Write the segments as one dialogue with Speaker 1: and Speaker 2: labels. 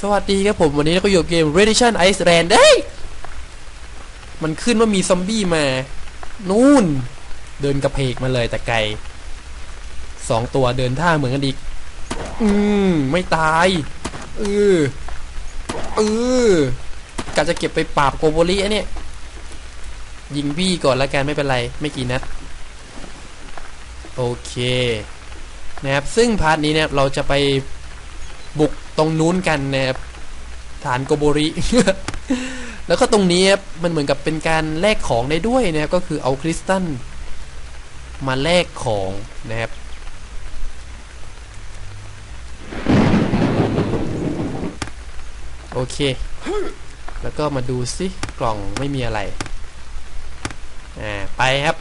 Speaker 1: สวัสดีครับผมวันนี้เราก็อยู่เกม Radiation Iceland เอ้ยมันขึ้นว่ามีซอมบี้มา นู่น เดินกระเพกมาเลยแต่ไกลสองตัวเดินท่าเหมือนกันอีก อืม ไม่ตายเออเออกะจะเก็บไปปราบโกโบลีอะเนี่ยยิงพี่ก่อนแล้วกันไม่เป็นไร ไม่กี่นัด โอเคนะครับซึ่งพาร์ทนี้เนี่ยเราจะไป บุกตรงนู้นกันนะครับฐานโกโบริ แล้วก็ตรงนี้ครับมันเหมือนกับเป็นการแลกของได้ด้วยนะครับ ก็คือเอาคริสตัลมาแลกของนะครับโอเค แล้วก็มาดูสิกล่องไม่มีอะไร อ่า ไปครับ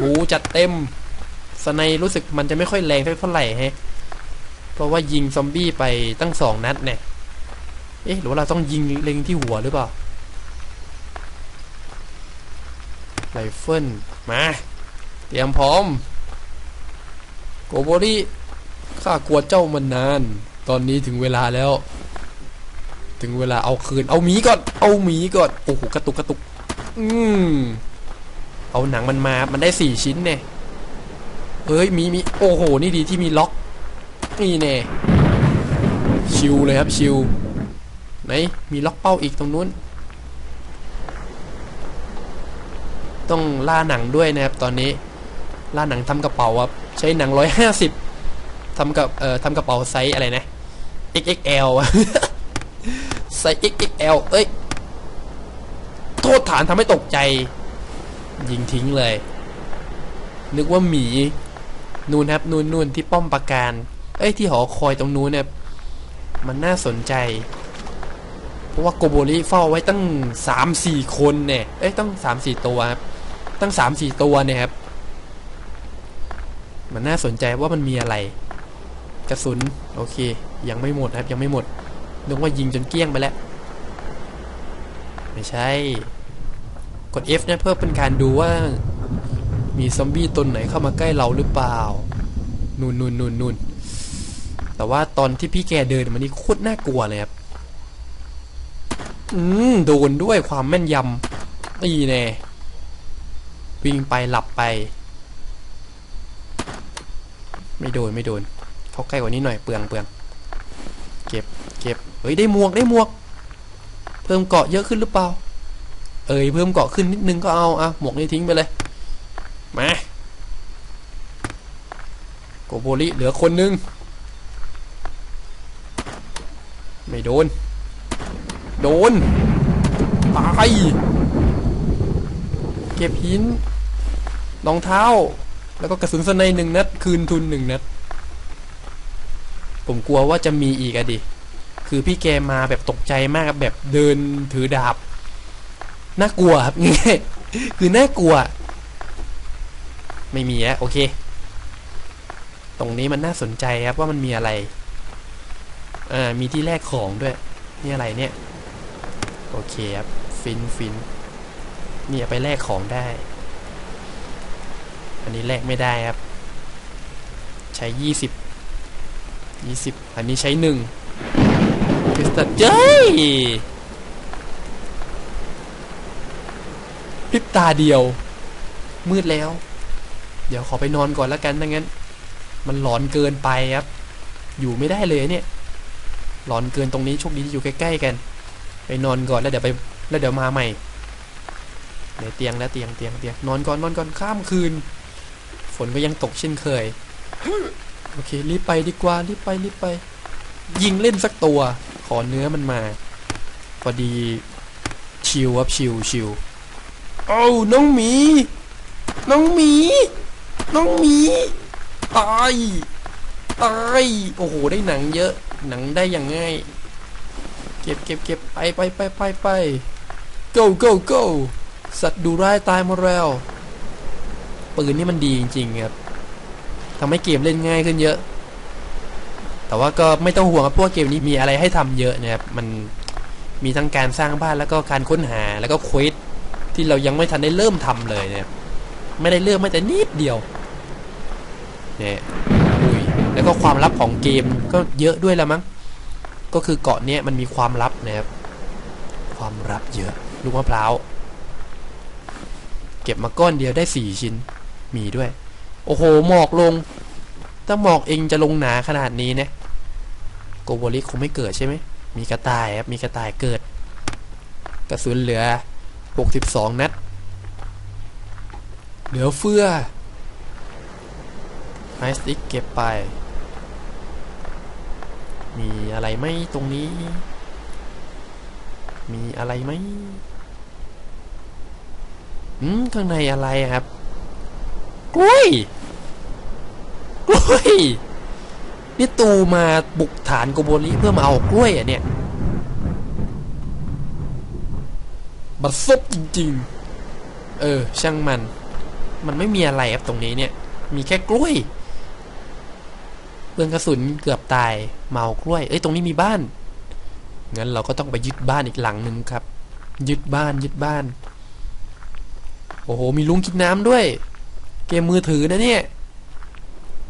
Speaker 1: บูจัดเต็ม สไนรู้สึกมันจะไม่ค่อยแรงเท่าไหร่ฮะ เพราะว่ายิงซอมบี้ไปตั้งสองนัดเนี่ย เอ๊ะหรือว่าเราต้องยิงเล็งที่หัวหรือเปล่าไรเฟิลมา เตรียมพร้อม โกโบริข้ากลัวเจ้ามานาน ตอนนี้ถึงเวลาแล้ว ถึงเวลาเอาคืน เอาหมีก่อน เอาหมีก่อน โอ้โหกระตุกกระตุก อืมเอาหนังมันมา มันได้สี่ชิ้นเนี่ยเฮ้ยมีมี โอ้โห นี่ดีที่มีล็อก นี่แน่ชิวเลยครับชิวไหนมีล็อกเป้าอีกตรงนู้น ต้องล่าหนังด้วยนะครับตอนนี้ ล่าหนังทำกระเป๋าครับใช้หนังร้อยห้าสิบทำกับเอ่อทำกระเป๋าไซส์อะไรนะ XXL ไซส์ XXL เอ้ย โทษฐานทำให้ตกใจ ยิงทิ้งเลย นึกว่าหมี นูนครับนูนนูนที่ป้อมปราการ เอ้ยที่หอคอยตรงนู้นเนี่ย มันน่าสนใจ เพราะว่าโกโบริเฝ้าไว้ตั้งสามสี่คนเนี่ย เอ้ยตั้งสามสี่ตัวครับ ตั้งสามสี่ตัวเนี่ยครับ มันน่าสนใจว่ามันมีอะไร กระสุน โอเค ยังไม่หมดครับ ยังไม่หมดนึกว่ายิงจนเกลี้ยงไปแล้ว ไม่ใช่ กด F เนี่ยเพื่อเป็นการดูว่า มีซอมบี้ตนไหนเข้ามาใกล้เราหรือเปล่า นูนนูนนูนนูน แต่ว่าตอนที่พี่แกเดินมันนี่โคตรน่ากลัวเลยครับ อืมโดนด้วยความแม่นยำนี่แน่วิ่งไปหลับไป ไม่โดนไม่โดนเข้าใกล้กว่านี้หน่อยเปลืองเปลืองเก็บเก็บเฮ้ยได้หมวกได้หมวก เพิ่มเกาะเยอะขึ้นหรือเปล่า เอ้ยเพิ่มเกาะขึ้นนิดนึงก็เอาอะหมวกนี้ทิ้งไปเลยมาโกโบริเหลือคนนึง ไม่โดน โดน ตาย เก็บหิน รองเท้า แล้วก็กระสุนสไนหนึ่งนัด คืนทุนหนึ่งนัด ผมกลัวว่าจะมีอีกอะดิ คือพี่แกมาแบบตกใจมากแบบเดินถือดาบ น่ากลัวครับงี้คือน่ากลัว ไม่มีอะโอเค ตรงนี้มันน่าสนใจครับว่ามันมีอะไร อ่ามีที่แลกของด้วย นี่อะไรเนี่ย โอเคครับ ฟินฟินนี่ไปแลกของได้ อันนี้แลกไม่ได้ครับ ใช้ยี่สิบยี่สิบอันนี้ใช้หนึ่งคริสตัลเจ้ยพริบตาเดียว มืดแล้ว เดี๋ยวขอไปนอนก่อนแล้วกันถ้างั้น มันหลอนเกินไปครับ อยู่ไม่ได้เลยเนี่ย หลอนเกินตรงนี้โชคดีที่อยู่ใกล้ๆกัน ไปนอนก่อนแล้วเดี๋ยวไปแล้วเดี๋ยวมาใหม่ในเตียงแล้วเตียงเตียงเตียงนอนก่อนนอนก่อนข้ามคืน ฝนก็ยังตกเช่นเคยโอเครีบไปดีกว่ารีบไปรีบไป ยิงเล่นสักตัว ขอเนื้อมันมาพอดีชิวครับชิวชิวโอ้น้องหมี น้องหมี น้องหมี ตาย ตาย โอ้โห ได้หนังเยอะ หนังได้อย่างง่าย เก็บเก็บเก็บไปไปไปไปไป go go go สัตว์ดูร้ายตายหมาแล้ว ปืนนี่มันดีจริงๆครับทำให้เกมเล่นง่ายขึ้นเยอะ แต่ว่าก็ไม่ต้องห่วงครับเพราะว่าเกมนี้มีอะไรให้ทำเยอะนะครับ มันมีทั้งการสร้างบ้านแล้วก็การค้นหาแล้วก็เควสที่เรายังไม่ทันได้เริ่มทำเลยเนี่ย ไม่ได้เริ่มไม่แต่นิดเดียว เนี่ย แล้วก็ความลับของเกมก็เยอะด้วยละมั้ง ก็คือเกาะเนี้ยมันมีความลับนะครับ ความลับเยอะ ลูกมะพร้าว เก็บมาก้อนเดียวได้สี่ชิ้น มีด้วย โอ้โห หมอกลง ถ้าหมอกเองจะลงหนาขนาดนี้นะ โกโบลิคงไม่เกิดใช่ไหม มีกระต่ายครับ มีกระต่ายเกิด กระสุนเหลือ 62 นัด เหลือเฟือไอสติ๊กเก็บไป มีอะไรไหมตรงนี้ มีอะไรไหมอืมข้างในอะไรครับกล้วยกล้วยนี่ตูมาบุกฐานโกโบริเพื่อมาเอากล้วยอะเนี่ยบัดซบจริงๆ เออ ช่างมัน มันไม่มีอะไรครับตรงนี้เนี่ย มีแค่กล้วย ปืองกระสุนเกือบตายเมากล้วย เอ้ยตรงนี้มีบ้านงั้นเราก็ต้องไปยึดบ้านอีกหลังหนึ่งครับ ยึดบ้านยึดบ้าน โอ้โหมีลุงกินน้ำด้วย เกมมือถือนะเนี่ย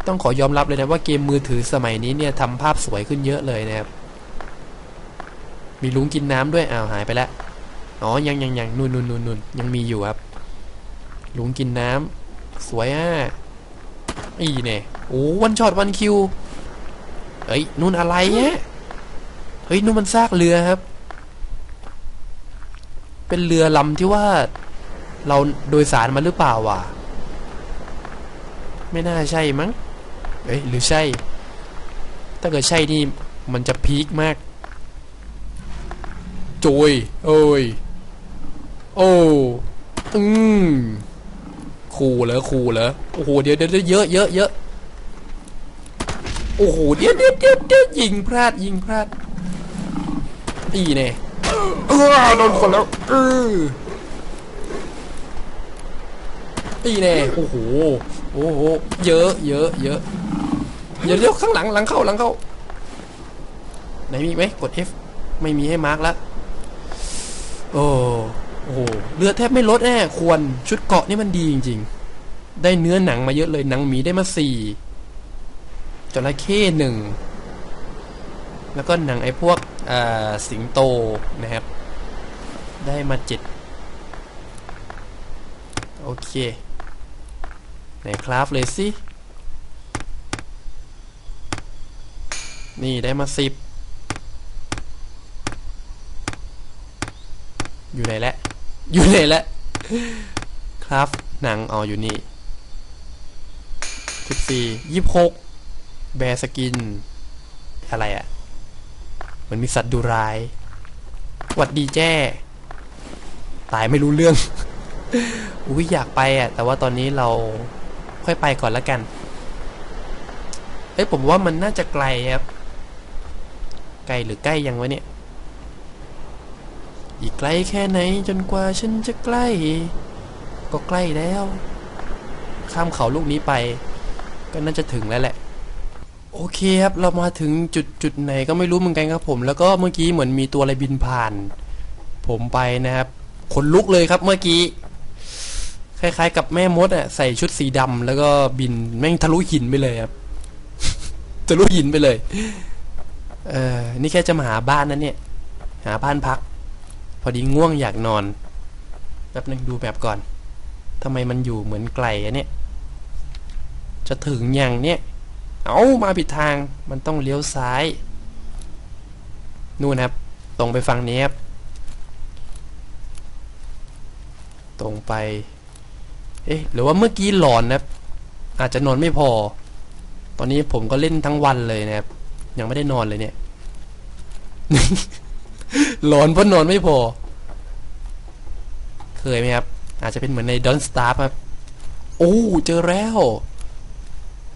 Speaker 1: ต้องขอยอมรับเลยนะว่าเกมมือถือสมัยนี้เนี่ยทำภาพสวยขึ้นเยอะเลยนะครับ มีลุงกินน้ำด้วยอ้าวหายไปแล้วอ๋อยังยังยังนู่นนู่นนู่นนู่นยังมีอยู่ครับลุงกินน้ำสวยอะอีเนี่ย โอ้วันช็อตวันคิวเฮ้ยนู่นอะไรเนี่ยเฮ้ยนู่นมันซากเรือครับ เป็นเรือลำที่ว่า เราโดยสารมาหรือเปล่าวะไม่น่าใช่มั้งเอ้ยหรือใช่ ถ้าเกิดใช่นี่มันจะพีคมากโจยโอ้ย โอ้อืมขู่เหรอขู่เหรอโอ้โหเดี๋ยวเดี๋ยวเยอะเยอะเยอะ โอ้โหเดี๋ยวเดี๋ยวเดี๋ยวเดี๋ยวยิงพลาดยิงพลาดอีเน่เออโดนคนแล้วเอออีเน่โอ้โหโอ้โหเยอะเยอะเยอะเดี๋ยวเดี๋ยวข้างหลังหลังเข้าหลังเข้าไหนมีไหมกด F ไม่มีให้มาร์กแล้วโอ้โอ้โหเลือดแทบไม่ลดแน่ควรชุดเกาะนี่มันดีจริง ๆ ได้เนื้อหนังมาเยอะเลยหนังหมีได้มาสี่จ ระเข้หนึ่งแล้วก็หนังไอ้พวกสิงโตนะครับ ได้มาเจ็ดโอเคไหนคราฟเลยสินี่ได้มาสิบอยู่ไหนล้วอยู่ไหนล้วครับหนังอ๋ออยู่นี่สิบสี่ยี่สิบหก แบร์สกิน อะไรอะ่ะ เหมือนมีสัตว์ดูร้ายหวัดดีแจ้ ตายไม่รู้เรื่อง อุ้ยอยากไปอะ แต่ว่าตอนนี้เราค่อยไปก่อนแล้วกันเอ้ยผมว่ามันน่าจะไกลครับ ไกลหรือใกล้ยังวะเนี่ย อีกไกลแค่ไหนจนกว่าฉันจะใกล้ ก็ใกล้แล้ว ข้ามเขาลูกนี้ไป ก็น่าจะถึงแล้วแหละ โอเคครับ เรามาถึงจุดจุดไหนก็ไม่รู้เหมือนกันครับผม แล้วก็เมื่อกี้เหมือนมีตัวอะไรบินผ่าน ผมไปนะครับขนลุกเลยครับเมื่อกี้ คล้ายๆ กับแม่มดอะใส่ชุดสีดำแล้วก็บินแม่งทะลุหินไปเลยครับ ทะลุหินไปเลย เออนี่แค่จะมาหาบ้านนั้นเนี่ย หาบ้านพัก พอดีง่วงอยากนอนแป๊บนึงดูแบบก่อนทำไมมันอยู่เหมือนไกลอะเนี่ย จะถึงยังเนี่ย เอามาผิดทางมันต้องเลี้ยวซ้าย นู่นครับ ตรงไปฝั่งนี้ครับ ตรงไป เอ๊ะ หรือว่าเมื่อกี้หลอนนะครับ อาจจะนอนไม่พอ ตอนนี้ผมก็เล่นทั้งวันเลยนะครับ ยังไม่ได้นอนเลยเนี่ย หลอนเพราะนอนไม่พอ เคยไหมครับ อาจจะเป็นเหมือนใน Don't Starve ครับ โอ้ เจอแล้ว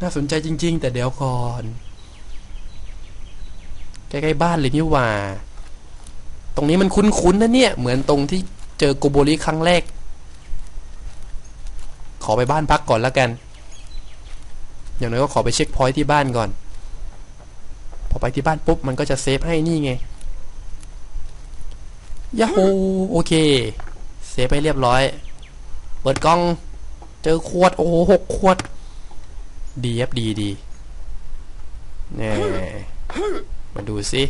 Speaker 1: น่าสนใจจริง ๆ แต่เดี๋ยวก่อนใกล้ๆบ้านเลยนี่ว่า ตรงนี้มันคุ้นๆนะเนี่ย เหมือนตรงที่เจอโกโบริครั้งแรก ขอไปบ้านพักก่อนแล้วกัน อย่างน้อยก็ขอไปเช็คพอยต์ที่บ้านก่อน พอไปที่บ้านปุ๊บ มันก็จะเซฟให้นี่ไงยาฮูโอเค เซฟไปเรียบร้อย เปิดกล้อง เจอขวด โอ้โหหกขวด ดีครับดีดีเนี่ยมาดูสิ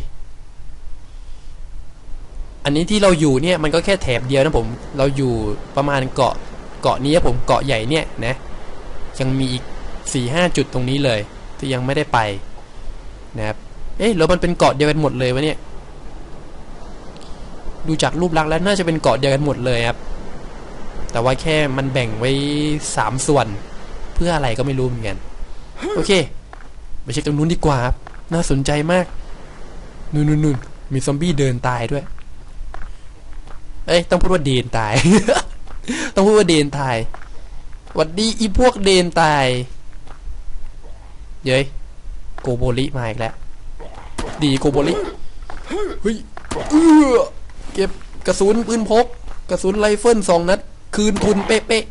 Speaker 1: อันนี้ที่เราอยู่เนี่ยมันก็แค่แถบเดียวนะผมเราอยู่ประมาณเกาะเกาะนี้ครับผมเกาะใหญ่เนี่ยนะยังมีอีกสี่ห้าจุดตรงนี้เลย ที่ยังไม่ได้ไปนะครับเอ๊ะแล้วมันเป็นเกาะเดียวกันหมดเลยวะเนี่ยดูจากรูปลักษณ์แล้วน่าจะเป็นเกาะเดียวกันหมดเลยครับ แต่ว่าแค่มันแบ่งไว้สามส่วน เพื่ออะไรก็ไม่รู้เหมือนกัน โอเค ไปเช็คตรงนู้นดีกว่าครับ น่าสนใจมาก นู่นนู่นมีซอมบี้เดินตายด้วย เอ้ย ต้องพูดว่าเดนตาย ต้องพูดว่าเดนตายหวัดดีอีพวกเดนตาย เย้ย โกโบริมาอีกแล้ว ดีโกโบริเฮ้ยเออเก็บกระสุนปืนพก กระสุนไรเฟิลสองนัด คืนทุนเป๊ะ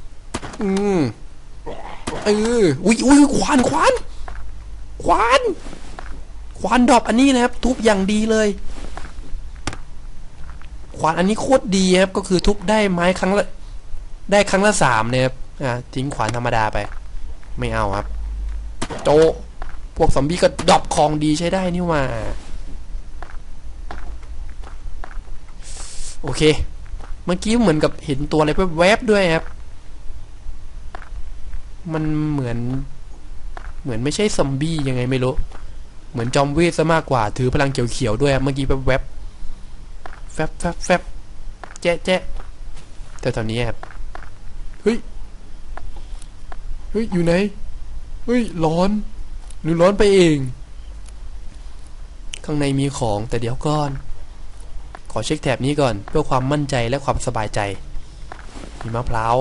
Speaker 1: ๆอืม เอออุ้ยอุ้ยขวานขวานขวานขวานดรอปอันนี้นะครับ ทุบอย่างดีเลยขวานอันนี้โคตรดีครับ ก็คือทุบได้ไม้ครั้งละ ได้ครั้งละสามเนี่ยครับอ่าทิ้งขวานธรรมดาไป ไม่เอาครับ โจพวกซอมบี้ก็ดรอปของดีใช้ได้นี่ว่าโอเค เมื่อกี้เหมือนกับเห็นตัวอะไรแวบๆด้วยครับ มันเหมือน เหมือนไม่ใช่ซอมบี้ยังไงไม่รู้ เหมือนจอมเวทซะมากกว่า ถือพลังเขียวๆด้วยครับเมื่อกี้แวบๆแฟบแฟบแฟบแจ๊ะแจ๊ะแต่ตอนนี้ครับเฮ้ยเฮ้ยอยู่ไหนเฮ้ยร้อนหรือร้อนไปเอง ข้างในมีของแต่เดี๋ยวก่อน ขอเช็คแถบนี้ก่อน เพื่อความมั่นใจและความสบายใจมีมะพร้าว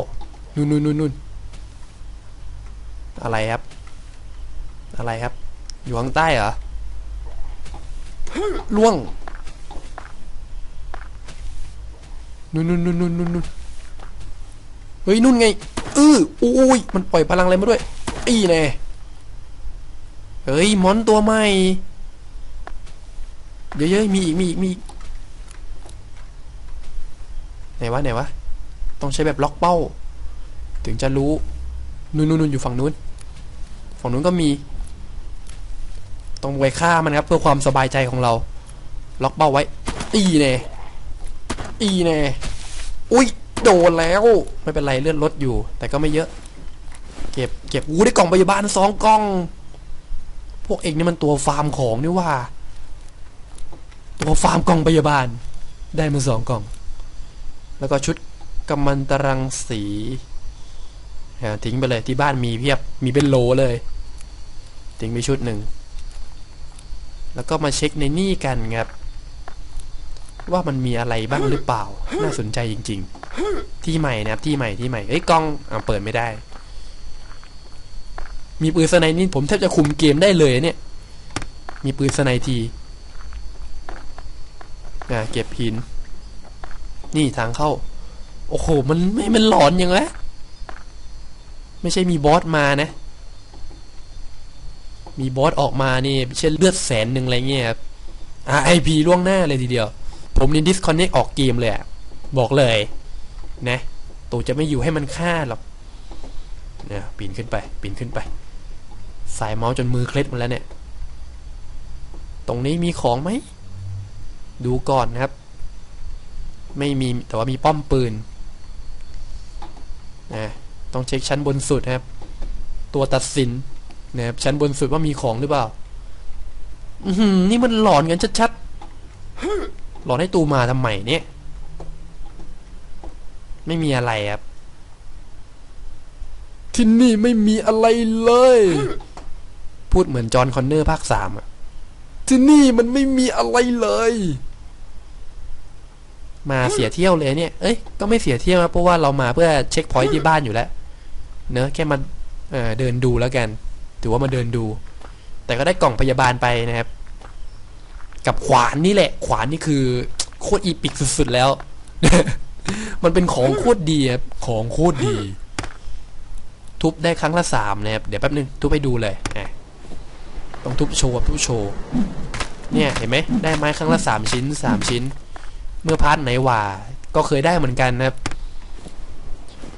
Speaker 1: นู่นนู่นนู่นนู่น อะไรครับ อะไรครับ อยู่ข้างใต้เหรอล่วงนู่นนู่นนู่นนู่นนู่นเฮ้ยนู่นไงเออโอ้ยมันปล่อยพลังอะไรมาด้วย อีแน่เฮ้ยมอนตัวใหม่เดี๋ยวๆมีอีกมีอีกมีอีกไหนวะไหนวะต้องใช้แบบล็อกเป้า ถึงจะรู้นู่นนู่นนู่นอยู่ฝั่งนู้น ฝั่งนู้นก็มี ต้องไว้ฆ่ามันครับ เพื่อความสบายใจของเรา ล็อกเป้าไว้ อีแน่อีแน่อุ้ยโดนแล้ว ไม่เป็นไรเลื่อนลดอยู่ แต่ก็ไม่เยอะ เก็บเก็บอู้ได้กล่องพยาบาลสองกล่อง พวกเองนี่มันตัวฟาร์มของนี่ว่า ตัวฟาร์มกล่องพยาบาล ได้มาสองกล่อง แล้วก็ชุดกำมันตรังสีทิ้งไปเลยที่บ้านมีเพียบมีเป็นโลเลย ทิ้งไปชุดหนึ่ง แล้วก็มาเช็คในนี่กันครับ ว่ามันมีอะไรบ้างหรือเปล่า น่าสนใจจริง ๆ ที่ใหม่นะครับ ที่ใหม่ ที่ใหม่ เอ้ยกล้องอ่าเปิดไม่ได้ มีปืนสไนนี่ผมแทบจะคุมเกมได้เลยเนี่ย มีปืนสไนทีอ่าเก็บหิน นี่ทางเข้า โอ้โห มันไม่ มันหลอนยังไงไม่ใช่มีบอสมานะ มีบอสออกมานี่เช่นเลือดแสนหนึ่งอะไรเงี้ยครับ RIP ล่วงหน้าเลยทีเดียว ผมนี่ disconnect ออกเกมเลยอะบอกเลยนะตูจะไม่อยู่ให้มันฆ่าหรอกเนี่ยปีนขึ้นไปปีนขึ้นไป สายเมาส์จนมือเคล็ดหมดแล้วเนี่ย ตรงนี้มีของไหม ดูก่อนนะครับ ไม่มีแต่ว่ามีป้อมปืนนะต้องเช็คชั้นบนสุดครับ ตัวตัดสิน นะครับชั้นบนสุดว่ามีของหรือเปล่า อือหือนี่มันหลอนกันชัดๆ หลอนให้ตูมาทำไมเนี่ย ไม่มีอะไรครับ ที่นี่ไม่มีอะไรเลย พูดเหมือนจอห์นคอนเนอร์ภาคสามอะที่นี่มันไม่มีอะไรเลย มาเสียเที่ยวเลยเนี่ย เอ้ย ก็ไม่เสียเที่ยวนะเพราะว่าเรามาเพื่อเช็คพอยต์ที่บ้านอยู่แล้ว เนอะแค่มาเอ่อเดินดูแล้วกัน ถือว่ามาเดินดู แต่ก็ได้กล่องพยาบาลไปนะครับ กับขวานนี่แหละ ขวานนี่คือโคตรอีปิกสุดๆแล้ว มันเป็นของโคตรดีครับของโคตรดี ทุบได้ครั้งละสามนะครับ เดี๋ยวแป๊บนึงทุบให้ดูเลยต้องทุบโชว์ทุบโชว์เนี่ยเห็นไหมได้ไม้ครั้งละสามชิ้นสามชิ้น เมื่อพาร์ทไหนว่าก็เคยได้เหมือนกันนะครับ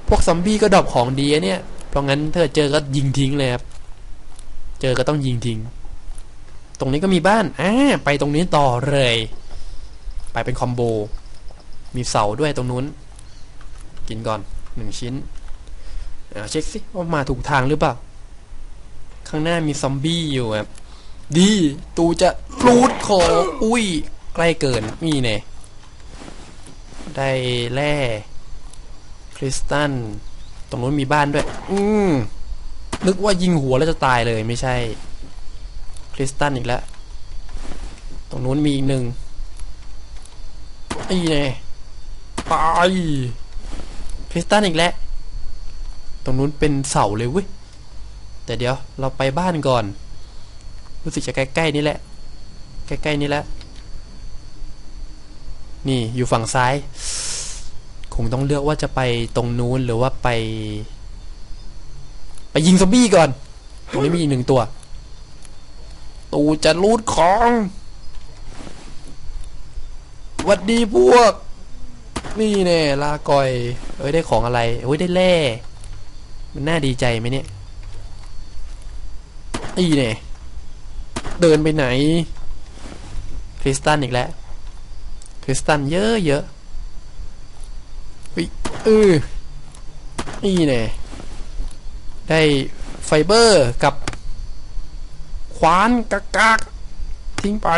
Speaker 1: พวกซอมบี้ก็ดรอปของดีเนี่ย เพราะงั้นถ้าเจอก็ยิงทิ้งเลยครับ เจอก็ต้องยิงทิ้ง ตรงนี้ก็มีบ้านอ่าไปตรงนี้ต่อเลย ไปเป็นคอมโบ มีเสาด้วยตรงนู้น กินก่อนหนึ่งชิ้นอ่าเช็คสิว่ามาถูกทางหรือเปล่า ข้างหน้ามีซอมบี้อยู่ครับดี ตูจะรูดคออุ้ย ใกล้เกินนี่เนี่ยได้แร่คริสตัล ตรงนู้นมีบ้านด้วย อืม นึกว่ายิงหัวแล้วจะตายเลยไม่ใช่ คริสตัลอีกแล้ว ตรงนู้นมีอีกหนึ่งนี่เนี่ยตายคริสตัลอีกแล้ว ตรงนู้นเป็นเสาเลยเว้ย แต่เดี๋ยวเราไปบ้านก่อน รู้สึกจะใกล้ๆนี่แหละ ใกล้ๆนี่แหละ นี่อยู่ฝั่งซ้าย คงต้องเลือกว่าจะไปตรงนู้นหรือว่าไป ยิงซอมบี้ก่อน ตรงนี้มีอีกหนึ่งตัว ตูจะรูดของวัดดีพวก นี่แน่ลาก่อย เอ้ยได้ของอะไรเอ้ยได้แร่มันน่าดีใจไหมเนี่ยอีเนี่ยเดินไปไหน คริสตันอีกแล้ว คริสตันเยอะเยอะเฮ้ยเออนี่เนี่ย ได้ไฟเบอร์กับขวานกากากทิ้งไป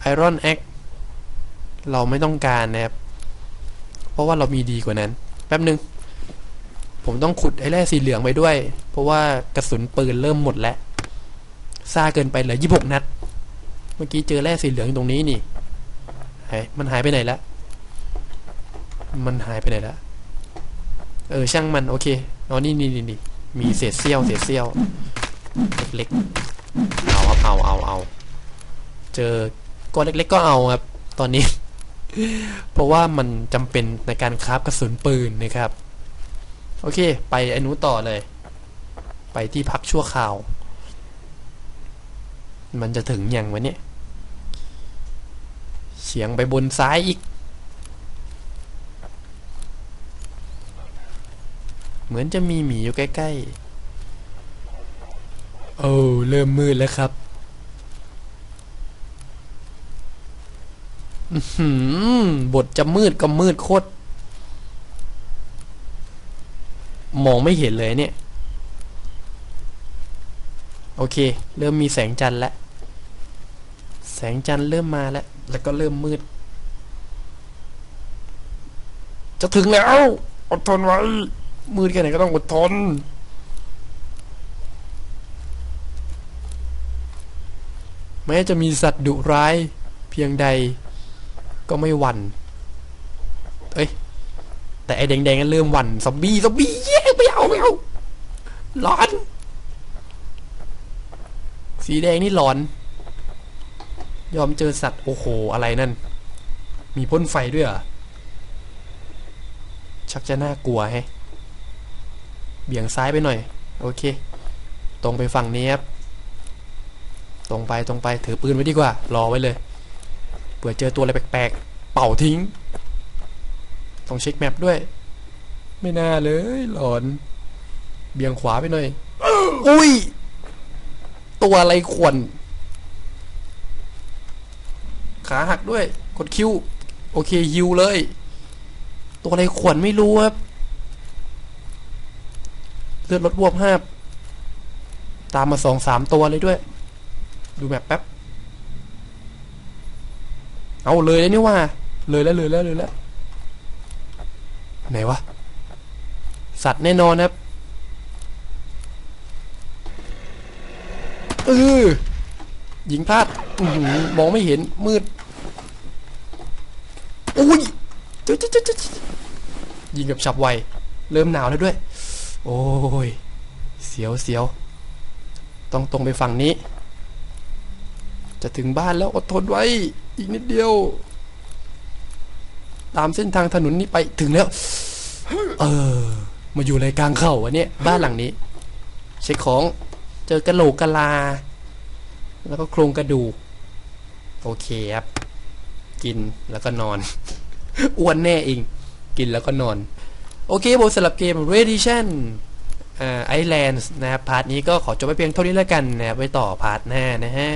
Speaker 1: ไอรอนแอ็กเราไม่ต้องการนะครับ เพราะว่าเรามีดีกว่านั้น แป๊บนึง ผมต้องขุดไอ้แร่สีเหลืองไปด้วย เพราะว่ากระสุนปืนเริ่มหมดแล้วซ่าเกินไปเหลือยี่หกนัด เมื่อกี้เจอแร่สีเหลืองตรงนี้นี่มันหายไปไหนแล้วมันหายไปไหนแล้ว เออช่างมันโอเคอ๋อนี่นี่นี่นี่มีเศษเสี้ยวเศษเสี้ยวเล็กๆเอาครับเอาเอาเอาเจอก้อนเล็ก ๆ ก็เอาครับตอนนี้ เพราะว่ามันจำเป็นในการคราฟกระสุนปืนนะครับ โอเค ไปไอ้นู้ต่อเลย ไปที่พักชั่วคราว มันจะถึงยังวะเนี่ยเฉียงไปบนซ้ายอีก เหมือนจะมีหมีอยู่ใกล้ๆ โอ้เริ่มมืดแล้วครับอื้อหือบทจะมืดก็มืดโคตร มองไม่เห็นเลยเนี่ย โอเค เริ่มมีแสงจันทร์แล้ว แสงจันทร์เริ่มมาแล้ว แล้วก็เริ่มมืด จะถึงแล้ว อดทนไว้ มืดแค่ไหนก็ต้องอดทนแม้จะมีสัตว์ดุร้ายเพียงใดก็ไม่หวั่นเอ้ย แต่ไอ้แดงๆนั้นเริ่มหวั่นซอมบี้ซอมบี้เย้ไม่เอาไม่เอาร้อน สีแดงนี่หลอน ยอมเจอสัตว์โอ้โห อะไรนั่น มีพ่นไฟด้วยเหรอ ชักจะน่ากลัวแฮะ เบี่ยงซ้ายไปหน่อย โอเค ตรงไปฝั่งนี้ครับ ตรงไปตรงไปถือปืนไว้ดีกว่า รอไว้เลย เผื่อเจอตัวอะไรแปลกๆ เป่าทิ้ง ต้องเช็คแมปด้วย ไม่น่าเลยหลอน เบี่ยงขวาไปหน่อย อุ้ย ตัวอะไรขวน ขาหักด้วย กดคิว โอเคยิวเลย ตัวอะไรขวนไม่รู้ครับ เลือดลดวบห้าตามมาสองสามตัวเลยด้วย ดูแบบแป๊บ เอาเลยแล้วนี่ว่า เลยแล้วเลยแล้วเลยแล้วไหนวะ สัตว์แน่นอนครับเออยิงพลาดอมองไม่เห็นมืด อุ้ยเจ๊ะเจ๊ะเจ๊ะเจ๊ยิงกับฉับไว เริ่มหนาวแล้วด้วย โอ้ย เสียวเสียว ต้องตรงไปฝั่งนี้ จะถึงบ้านแล้วอดทนไว้ อีกนิดเดียว ตามเส้นทางถนนนี้ไปถึงแล้ว เออ มาอยู่ในกลางเขาอันเนี้ยบ้านหลังนี้ เช็คของ เจอกระโหลกกะลา แล้วก็โครงกระดูก โอเคครับ กินแล้วก็นอน อ้วนแน่เอง กินแล้วก็นอน โอเคบทสำหรับเกม Redition ไอแลนด์นะครับ พาร์ทนี้ก็ขอจบไปเพียงเท่านี้แล้วกันนะครับไว้ต่อพาร์ทหน้านะฮะ